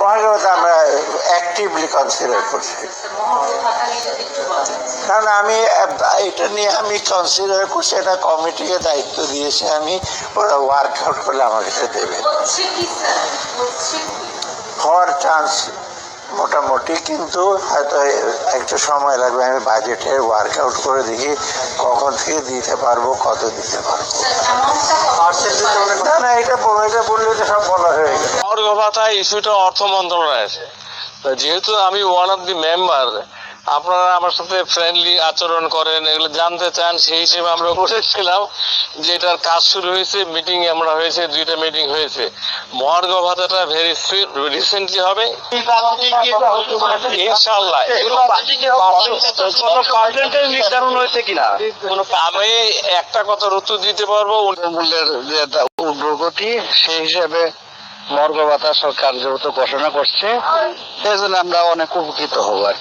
মহাগত আমরা actively consider করছি। কারণ আমি এটা নিয়ে আমি কনসিডার করছি এটা কমিটিকে দায়িত্ব দিয়েছি আমি ওরা ওয়ার্কআউট করলে আমার কাছে দেবে। হওয়ার চান্স মোটামুটি কিন্তু হয়তো একটু সময় লাগবে আমি বাজেটে ওয়ার্কআউট করে দেখি কখন থেকে দিতে পারব কত দিতে পারব। না না এটা বল- এটা বললে তো সব ভাতা ইস্যুটা অর্থ মন্ত্রণালয়ের যেহেতু আমি ওয়ান অফ দি মেম্বার আপনারা আমার সাথে ফ্রেন্ডলি আচরণ করেন এগুলো জানতে চান সেই হিসেবে আমরা বলেছিলাম যে এটার কাজ শুরু হয়েছে মিটিং আমরা হয়েছে দুইটা মিটিং হয়েছে। মহার্ঘ ভাতাটা ভেরি রিসেন্টলি হবে। ইনশাল্লাহ নির্ধারণ হয়েছে কিনা? আমি একটা কথার উত্তর দিতে পারব মূল্যের যে উগ্রগতি সেই হিসেবে মর্গ ভাতা সরকার যেহেতু ঘোষণা করছে সেই জন্য আমরা অনেক উপকৃত হব আর।